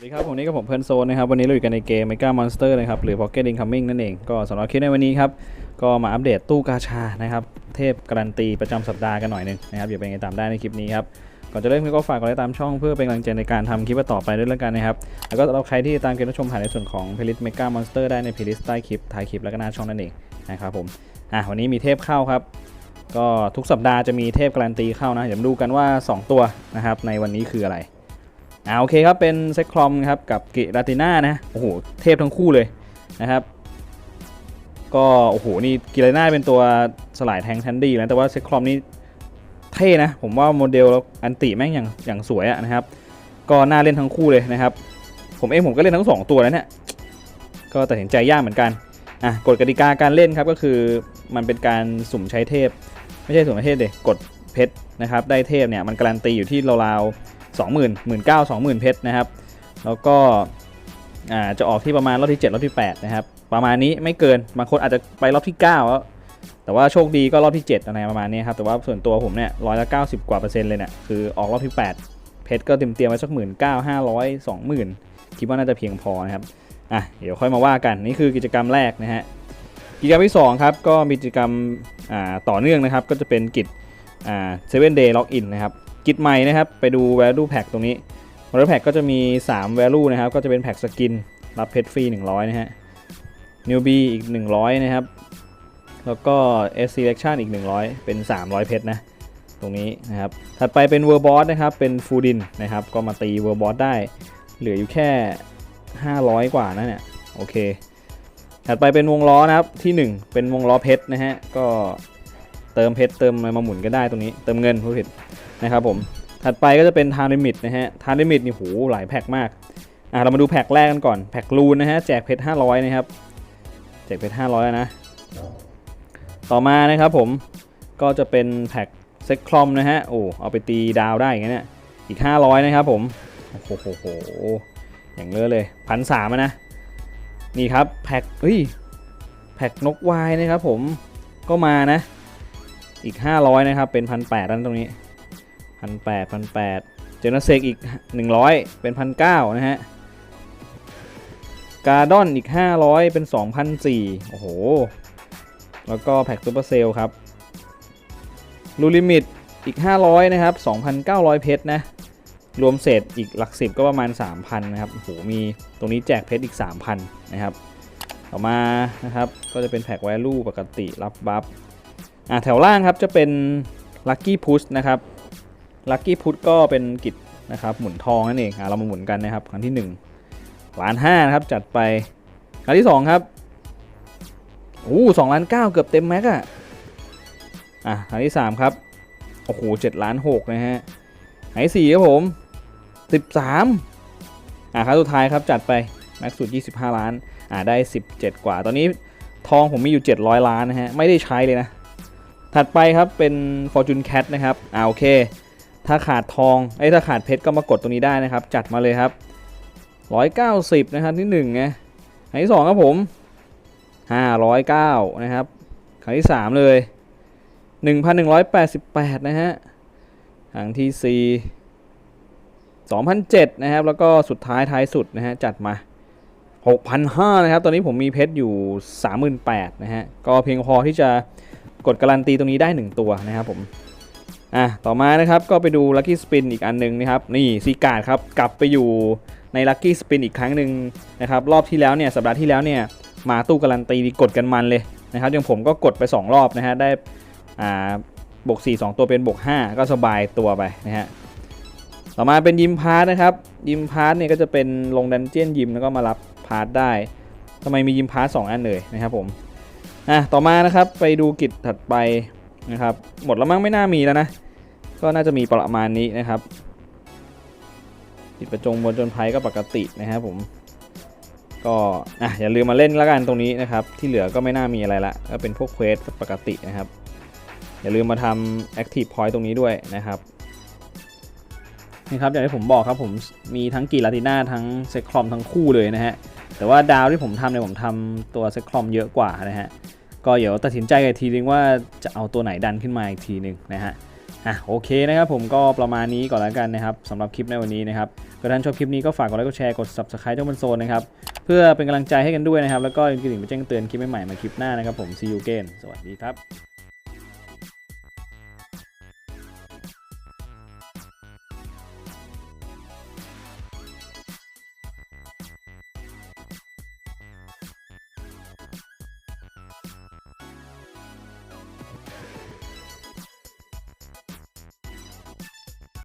สวัสดีครับ ผมนี่ก็ผมเพื่อนโซนนะครับ วันนี้เราอยู่กันในเกม Mega Monster นะครับ หรือ Pocket Incoming นั่นเอง ก็สำหรับคลิปในวันนี้ครับ ก็มาอัปเดตตู้กาชานะครับ เทพการันตีประจำสัปดาห์กันหน่อยหนึงนะครับอย่าเป็นไงตามได้ในคลิปนี้ครับ ก่อนจะเริ่มก็ฝากกดไลค์ตามช่องเพื่อเป็นกำลังใจในการทำคลิปต่อไปด้วยแล้วกันนะครับ แล้วก็สำหรับใครที่ตามเกมรับชมผ่านในส่วนของ playlist Mega Monster ได้ใน playlist ใต้คลิปท้ายคลิปแล้วก็หน้าช่องนั่นเองนะครับผมอะวันนี้มีเทพเข้าครับก็ทุกสัปดาห์จะมีเทพการันตีเข้านะเดี๋ยวมาดูกันว่า 2 ตัวนะครับในวันนี้คืออะไร อ่าโอเคครับ เป็นเซ็กคลอมครับกับกิราติน่านะ โอ้โห เทพทั้งคู่เลยนะครับก็โอ้โหนี่กิราติน่าเป็นตัวสลายแทงทันดีแล้วแต่ว่าเซ็กคลอมนี่เท่นะ ผมว่าโมเดลแล้วอันติแม่งอย่างอย่างสวยอะนะครับ ก็น่าเล่นทั้งคู่เลยนะครับ ผมเองผมก็เล่นทั้งสองตัวแล้วเนี่ยก็ตัดสินใจยากเหมือนกันอะกฎกติกาการเล่นครับก็คือมันเป็นการสุ่มใช้เทพ ไม่ใช่สุ่มใช้เทพเด็กกดเพชรนะครับได้เทพเนี่ยมันการันตีอยู่ที่ราวๆ สองหมื่นหมื่นเก้าสองหมื่นเพชรนะครับ แล้วก็จะออกที่ประมาณรอบที่ 7 รอบที่ 8 นะครับ ประมาณนี้ไม่เกิน บางคนอาจจะไปรอบที่ 9 แล้วแต่ว่าโชคดีก็รอบที่ 7 อะไรประมาณนี้ครับ แต่ว่าส่วนตัวผมเนี่ยร้อยละ90กว่าเปอร์เซ็นต์เลยเนี่ยคือออกรอบที่ 8 เพชรก็เตรียมเตรียมไว้สักหมื่นเก้าห้าร้อยสองหมื่นคิดว่าน่าจะเพียงพอนะครับ อะ เดี๋ยวค่อยมาว่ากัน นี่คือกิจกรรมแรกนะฮะ กิจกรรมที่ 2 ครับ ก็มีกิจกรรมต่อเนื่องนะครับ ก็จะเป็นกิจอ่า seven day login นะครับ กิจใหม่นะครับ ไปดู value pack ตรงนี้ value pack ก็จะมี 3 value นะครับ ก็จะเป็นแพ็กสกิน รับเพชรฟรี 100 นะฮะ newbie อีก 100 นะครับ แล้วก็ S selection อีก 100 เป็น 300 เพชรนะ ตรงนี้นะครับ ถัดไปเป็น world boss นะครับ เป็นฟูดินนะครับ ก็มาตี world boss ได้ เหลืออยู่แค่ 500 กว่านะเนี่ย โอเค ถัดไปเป็นวงล้อนะครับ ที่ 1 เป็นวงล้อเพชรนะฮะ ก็ เติมเพชรเติมอะไรมาหมุนก็ได้ตรงนี้เติมเงินผู้ผิดนะครับผมถัดไปก็จะเป็นทาร์ l ิมิตนะฮะทาร์ l ิมิตนี่โหหลายแพ็คมากอะเรามาดูแพ็คแรกกันก่อนแพ็ครูนนะฮะแจกเพชร500นะครับแจกเพชร500นะ ต่อมานะครับผมก็จะเป็นแพ็คเซ็กคลอมนะฮะโอ้เอาไปตีดาวได้อย่างเงี้ยอีก 500นะครับผมโอ้โหโหอย่างเยอะเลยพันสามนะนี่ครับแพ็คเฮ้ยแพ็คนกวายนะครับผมก็มานะ อีก 500 นะครับ เป็นพันแปดนั่นตรงนี้พันแปดพันแปดเจนเซกอีก 100 เป็นพันเก้านะฮะ การ์ดอนอีก 500 เป็น2,004โอ้โห แล้วก็แพ็กซูเปอร์เซลครับ ลูลิมิตอีก 500 นะครับ 2,900 เพชรนะ รวมเศษอีกหลักสิบก็ประมาณ 3,000 นะครับโอ้โหมีตรงนี้แจกเพชรอีก 3,000 นะครับ ต่อมานะครับ ก็จะเป็นแพ็กแวลูปกติรับบัฟ อ่าแถวล่างครับจะเป็น Lucky Push นะครับ Lucky Push ก็เป็นกิจนะครับหมุนทองนั่นเองอ่าเรามาหมุนกันนะครับครั้งที่1ล้านห้านะครับจัดไปครั้งที่ 2 ครับโอ้สองล้านเก้าเกือบเต็มแม็กอะอะครั้งที่ 3 ครับโอ้โหเจ็ดล้านหกนะฮะครั้งที่สี่ครับผม13อ่าครั้งสุดท้ายครับจัดไปแม็กสุด25ล้านอ่าได้17กว่า ตอนนี้ทองผมมีอยู่700ล้านนะฮะไม่ได้ใช้เลยนะ ถัดไปครับเป็น Fortune Cat นะครับอ่าโอเค ถ้าขาดทองไอ้ถ้าขาดเพชรก็มากดตรงนี้ได้นะครับ จัดมาเลยครับ 190 นะครับที่1ไงครั้งที่2ครับผม 509 นะครับครั้งที่ 3 เลย 1,188 นะฮะครั้งที่ 4 2007 นะครับ แล้วก็สุดท้ายท้ายสุดนะฮะ จัดมา 6,500 นะครับ ตอนนี้ผมมีเพชรอยู่ 38,000 นะฮะ ก็เพียงพอที่จะ กดการันตีตรงนี้ได้ 1 ตัวนะครับผมอะต่อมานะครับก็ไปดู Lucky Spin อีกอันหนึงนะครับนี่ซีการ์ดครับกลับไปอยู่ใน Lucky Spin อีกครั้งหนึ่งนะครับรอบที่แล้วเนี่ยสัปดาห์ที่แล้วเนี่ยมาตู้การันตีกดกันมันเลยนะครับอย่างผมก็กดไป 2 รอบนะฮะได้อ่าบวก4 2 ตัวเป็นบวก5ก็สบายตัวไปนะฮะต่อมาเป็นยิมพาร์ทนะครับยิมพาร์ทเนี่ยก็จะเป็นลงดันเจียนยิมแล้วก็มารับพาร์ทได้ทำไมมียิมพาร์ทสองอันเลยนะครับผม อะต่อมานะครับไปดูกิจถัดไปนะครับ หมดแล้วมั้งไม่น่ามีแล้วนะ ก็น่าจะมีประมาณนี้นะครับกิจประจงบนจนภัยก็ปกตินะครับผมก็อะอย่าลืมมาเล่นแล้วกันตรงนี้นะครับ ที่เหลือก็ไม่น่ามีอะไรละก็เป็นพวกเควสปกตินะครับ อย่าลืมมาทำ Active Point ตรงนี้ด้วยนะครับนี่ครับอย่างที่ผมบอกครับผมมีทั้งกีลาติน่าทั้งเซคคลอมทั้งคู่เลยนะฮะแต่ว่าดาวที่ผมทำเนี่ยผมทำตัวเซคคลอมเยอะกว่านะฮะ ก็เดี๋ยวตัดสินใจกันอีกทีนึงว่าจะเอาตัวไหนดันขึ้นมาอีกทีนึงนะฮะอะโอเคนะครับผมก็ประมาณนี้ก่อนแล้วกันนะครับสำหรับคลิปในวันนี้นะครับก็ท่านชอบคลิปนี้ก็ฝากกดไลค์กดแชร์กด subscribe ช่องบนโซนนะครับเพื่อเป็นกำลังใจให้กันด้วยนะครับแล้วก็กระดิ่งไปแจ้งเตือนคลิปใหม่ๆมาคลิปหน้านะครับผม see you again สวัสดีครับ